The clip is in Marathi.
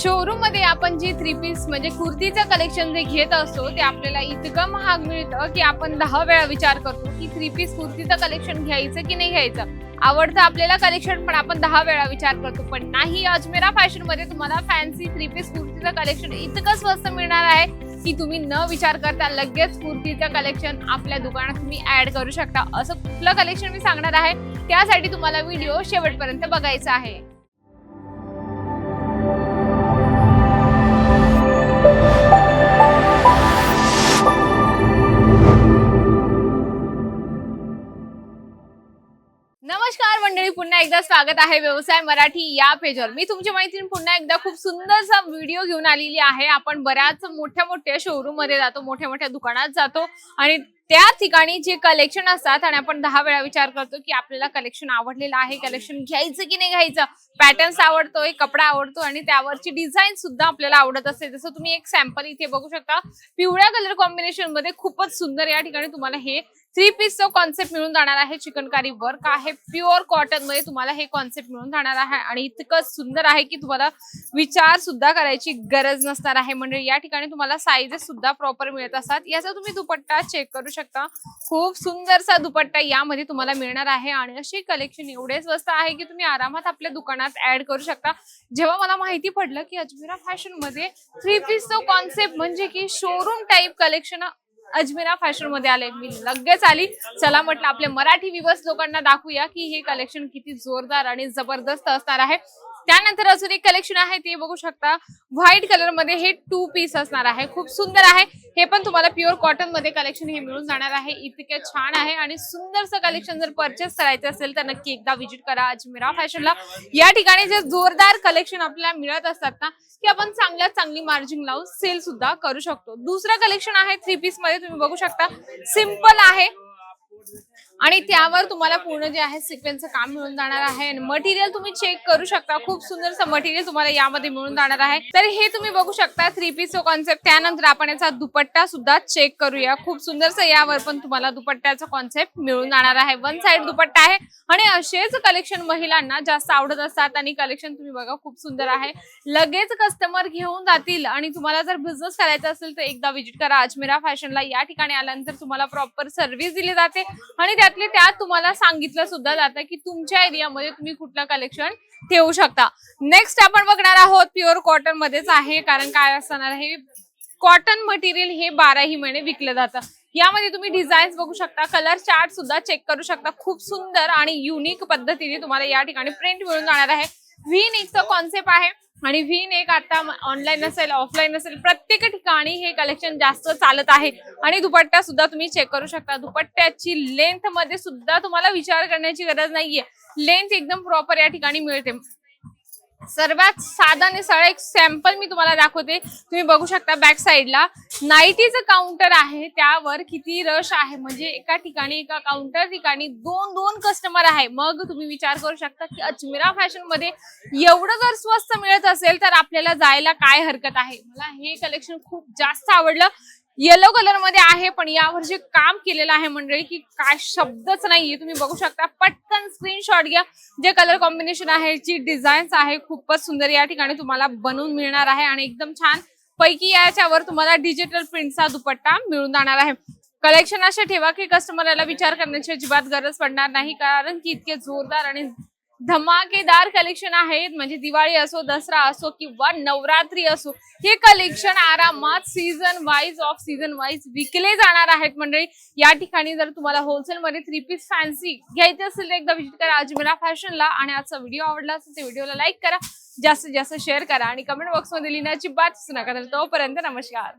शोरूममध्ये आपण जी थ्री पीस म्हणजे कुर्तीचं कलेक्शन जे घेत असतो ते आपल्याला इतकं महाग मिळतं की आपण दहा वेळा विचार करतो की थ्री पीस कुर्तीचं कलेक्शन घ्यायचं की नाही घ्यायचं. आवडतं आपल्याला कलेक्शन पण आपण दहा वेळा विचार करतो. पण नाही अजमेरा फॅशनमध्ये तुम्हाला फॅन्सी थ्री पीस कुर्तीचं कलेक्शन इतकं स्वस्त मिळणार आहे की तुम्ही न विचार करता लगेच कुर्तीचं कलेक्शन आपल्या दुकानात तुम्ही ऍड करू शकता. असं कुठलं कलेक्शन मी सांगणार आहे? त्यासाठी तुम्हाला व्हिडिओ शेवटपर्यंत बघायचा आहे. पुन्हा एकदा स्वागत आहे व्यवसाय मराठी या पेजवर मी तुमची मैत्रीण पुन्हा एकदा खूप सुंदरसा व्हिडिओ घेऊन आलेली आहे. आपण बऱ्याच मोठ्या मोठ्या शोरूममध्ये जातो मोठ्या मोठ्या दुकानात जातो आणि त्या ठिकाणी जे कलेक्शन असतात आणि आपण दहा वेळा विचार करतो की आपल्याला कलेक्शन आवडलेलं आहे कलेक्शन घ्यायचं की नाही घ्यायचं? पॅटर्न्स आवडतोय कपडा आवडतो आणि त्यावरची डिझाईन सुद्धा आपल्याला आवडत असते. जसं तुम्ही एक सॅम्पल इथे बघू शकता. पिवळ्या कलर कॉम्बिनेशनमध्ये खूपच सुंदर या ठिकाणी तुम्हाला हे थ्री पीसचं कॉन्सेप्ट मिळून जाणार आहे चिकनकारी वर्क आहे प्युअर कॉटनमध्ये तुम्हाला हे कॉन्सेप्ट मिळून जाणार आहे आणि इतकं सुंदर आहे की तुम्हाला विचार सुद्धा करायची गरज नसणार आहे. म्हणजे या ठिकाणी तुम्हाला साईजेस सुद्धा प्रॉपर मिळत असतात. याचा तुम्ही दुपट्टा चेक करू शकता. खूप सुंदरसा दुपट्टा यामध्ये तुम्हाला मिळणार आहे आणि असे कलेक्शन एवढे स्वस्त आहे की तुम्ही आरामात आपल्या दुकानात ऍड करू शकता. जेव्हा मला माहिती पडलं की अजमेरा फॅशनमध्ये थ्री पीसचं कॉन्सेप्ट म्हणजे की शोरूम टाईप कलेक्शन अजमेरा फॅशनमध्ये आले. मी लगेच आली. चला म्हटलं आपले मराठी विवस लोकांना दाखवूया की हे कलेक्शन किती जोरदार आणि जबरदस्त असणार आहे. त्यानंतर अजून एक कलेक्शन आहे ते बघू शकता. व्हाईट कलरमध्ये हे टू पीस असणार आहे. खूप सुंदर आहे. हे पण तुम्हाला प्युअर कॉटनमध्ये कलेक्शन हे मिळून जाणार आहे. इतके छान आहे आणि सुंदरचं कलेक्शन जर परचेस करायचं असेल तर नक्की एकदा व्हिजिट करा अजमेरा फॅशनला. या ठिकाणी जे जोरदार कलेक्शन आपल्याला मिळत असतात ना की आपण चांगल्यात चांगली मार्जिन लावून सेल सुद्धा करू शकतो. दुसरं कलेक्शन आहे थ्री पीसमध्ये तुम्ही बघू शकता. सिंपल आहे. आणि त्यावर तुम्हाला पूर्ण जे आहे सिक्वेन्सचं काम मिळून जाणार आहे. आणि मटेरियल तुम्ही चेक करू शकता. खूप सुंदरचं मटेरियल तुम्हाला यामध्ये मिळून जाणार आहे. तर हे तुम्ही बघू शकता थ्री पीस कॉन्सेप्ट त्यानंतर आपण याचा दुपट्टा सुद्धा चेक करूया. खूप सुंदरचं यावर पण तुम्हाला दुपट्ट्याचा कॉन्सेप्ट मिळून जाणार आहे. वन साइड दुपट्टा आहे. आणि असेच कलेक्शन महिलांना जास्त आवडत असतात. आणि कलेक्शन तुम्ही बघा खूप सुंदर आहे. लगेच कस्टमर घेऊन जातील. आणि तुम्हाला जर बिझनेस करायचा असेल तर एकदा व्हिजिट करा. अजमेरा फॅशनला या ठिकाणी आल्यानंतर तुम्हाला प्रॉपर सर्व्हिस दिली जाते. आणि त्यातले त्यात तुम्हाला सांगितलं सुद्धा जातं की तुमच्या एरियामध्ये तुम्ही कुठलं कलेक्शन ठेवू शकता. नेक्स्ट आपण बघणार आहोत प्युअर कॉटन मध्येच आहे कारण काय असणार हे कॉटन मटेरियल हे बाराही महिने विकलं जातं. यामध्ये तुम्ही डिझाईन्स बघू शकता कलर चार्ट सुद्धा चेक करू शकता. खूप सुंदर आणि युनिक पद्धतीने तुम्हाला या ठिकाणी प्रिंट मिळून जाणार आहे. व्ही नेकचं कॉन्सेप्ट आहे. आणि व्ही एक आता ऑनलाईन असेल ऑफलाईन असेल प्रत्येक ठिकाणी हे कलेक्शन जास्त चालत आहे. आणि दुपट्टा सुद्धा तुम्ही चेक करू शकता. दुपट्ट्याची लेंथमध्ये सुद्धा तुम्हाला विचार करण्याची गरज नाहीये. लेंथ एकदम प्रॉपर या ठिकाणी मिळते. सर्वात साधा आणि सरळ एक सॅम्पल मी तुम्हाला दाखवते. तुम्ही बघू शकता बॅक साईडला नाईटीचं काउंटर आहे त्यावर किती रश आहे. म्हणजे एका ठिकाणी एका काउंटर ठिकाणी दोन दोन कस्टमर आहे. मग तुम्ही विचार करू शकता की अजमेरा फॅशनमध्ये एवढं जर स्वस्त मिळत असेल तर आपल्याला जायला काय हरकत आहे? मला हे कलेक्शन खूप जास्त आवडलं. येलो कलरमध्ये आहे पण यावर जे काम केलेलं आहे मंडळी की काय शब्दच नाहीये. तुम्ही बघू शकता पटकन स्क्रीनशॉट घ्या. जे कलर कॉम्बिनेशन आहे जी डिझाईन्स आहे खूपच सुंदर या ठिकाणी तुम्हाला बनवून मिळणार आहे आणि एकदम छान पैकी याच्यावर तुम्हाला डिजिटल प्रिंटचा दुपट्टा मिळून जाणार आहे. कलेक्शन असे ठेवा की कस्टमरला विचार करण्याची अजिबात गरज पडणार नाही कारण की इतके जोरदार आणि धमाकेदार कलेक्शन आहेत. म्हणजे दिवाळी असो दसरा असो किंवा नवरात्री असो हे कलेक्शन आरामात season wise off season wise विकले जाणार आहेत मंडळी. या ठिकाणी जर तुम्हाला होलसेल मध्ये थ्री पीस फॅन्सी घ्यायची असेल तर एकदा विजिट करा. अजमेरा फॅशनला आणि आजचा व्हिडिओ आवडला असेल तर व्हिडिओला लाईक करा. जास्तीत जास्त शेअर करा आणि कमेंट बॉक्समध्ये लिहिण्याची बात नका. तर तोपर्यंत नमस्कार.